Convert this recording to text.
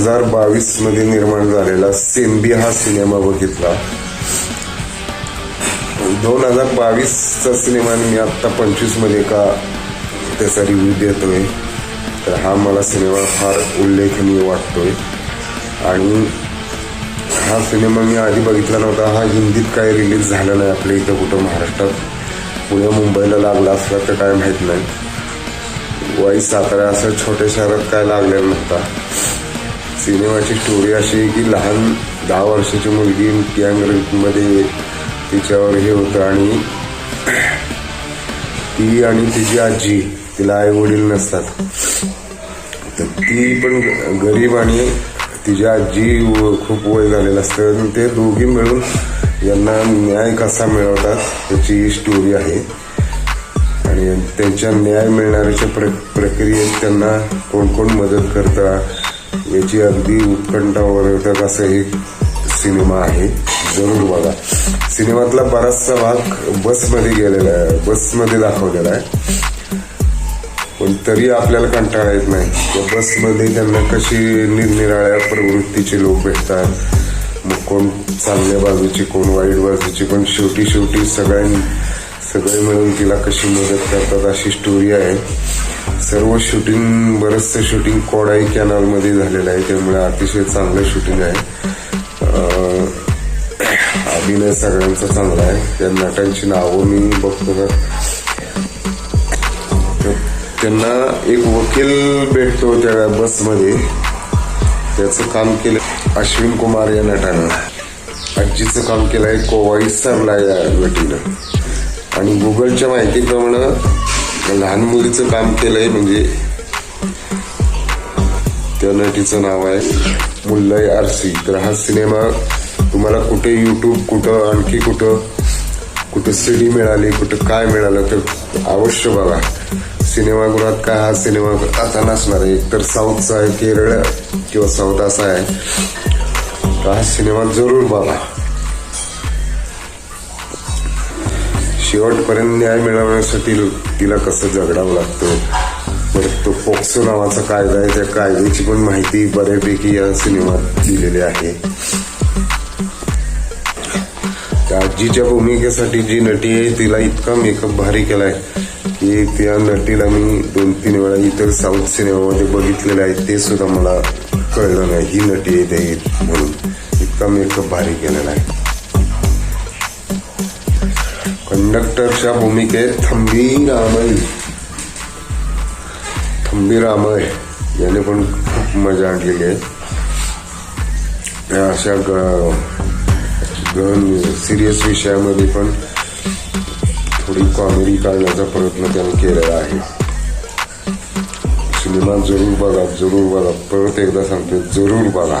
हजार बावीसमध्ये निर्माण झालेला सेंबी हा सिनेमा बघितला. दोन हजार बावीसचा सिनेमा मी आत्ता पंचवीसमध्ये का त्याचा रिव्ह्यू देतोय. तर हा मला सिनेमा फार उल्लेखनीय वाटतोय. आणि हा सिनेमा मी आधी बघितला नव्हता. हा हिंदीत काय रिलीज झाला नाही आपल्या इथं कुठं महाराष्ट्रात. पुणे मुंबईला लागला असला तर काय माहीत नाही. वाई सातारा असं छोट्या शहरात काय लागलेला नव्हता. सिनेमाची स्टोरी अशी आहे की लहान दहा वर्षाची मुलगी गँगमध्ये तिच्यावर हे होतं आणि ती आणि तिची आजी तिला आई वडील नसतात. तर ती पण गरीब आणि तिची आजी व- खूप वय झालेलं असतं. आणि ते दोघी मिळून यांना न्याय कसा मिळवतात त्याची स्टोरी आहे. आणि त्यांच्या न्याय मिळणाऱ्याच्या प्र प्रक्रियेत त्यांना कोण कोण मदत करतं? याची अगदी उत्कंठा वर्धक असं एक सिनेमा आहे. जरूर बघा. सिनेमातला बराचसा भाग बसमध्ये गेलेला आहे बसमध्ये दाखवलेला आहे. पण तरी आपल्याला कंटाळा येत नाही. त्या बसमध्ये त्यांना कशी निरनिराळ्या प्रवृत्तीचे लोक भेटतात. मग कोण चांगल्या बाजूची कोण वाईट बाजूची पण शेवटी शेवटी सगळ्यां सगळे मिळून तिला कशी मदत करतात अशी स्टोरी आहे. सर्व शूटिंग बरंचसं शूटिंग कोडाई कॅनलमध्ये झालेलं आहे. त्यामुळे अतिशय चांगलं शूटिंग आहे. अभिनय सगळ्यांचा चांगला आहे. त्या नटांची नावं मी बघतो का तर त्यांना एक वकील भेटतो त्या बसमध्ये त्याचं काम केलं अश्विन कुमार या नटानं. आजीचं काम केलं आहे कोवाई सरला या नटीनं आणि गुगलच्या माहितीप्रमाणे लहान मुलीचं काम केलंय म्हणजे त्या नटीचं नाव आहे मुल्लय आरसी. तर हा सिनेमा तुम्हाला कुठे युट्यूब कुठं आणखी कुठं कुठं सीडी मिळाली कुठं काय मिळालं तर अवश्य बघा. सिनेमागृहात काय हा सिनेमा आता नसणार आहे. एकतर साऊथचा आहे केरळ किंवा साऊथ असा आहे. तर हा सिनेमा जरूर बघा. शेवटपर्यंत न्याय मिळवण्यासाठी तिला कसं झगडावं लागतं? परत तो पोक्सो नावाचा कायदा आहे त्या कायद्याची पण माहिती बऱ्यापैकी या सिनेमात दिलेली आहे. त्या आजीच्या भूमिकेसाठी जी नटी आहे तिला इतका मेकअप भारी केलाय की त्या नटीला मी दोन तीन वेळा इतर साऊथ सिनेमामध्ये बघितलेलं आहे ते सुद्धा मला कळलं नाही. ही नटी आहे ते म्हणून. इतका मेकअप भारी केलेला आहे. कंडक्टरच्या भूमिकेत थंबी रामय थंबी रामय याने पण खूप मजा आणलेली आहे. अशा गहन सिरियस विषयामध्ये पण थोडी कॉमेडी काढण्याचा प्रयत्न त्यांनी केलेला आहे. सिनेमा जरूर बघा जरूर बघा. परत एकदा सांगतो जरूर बघा.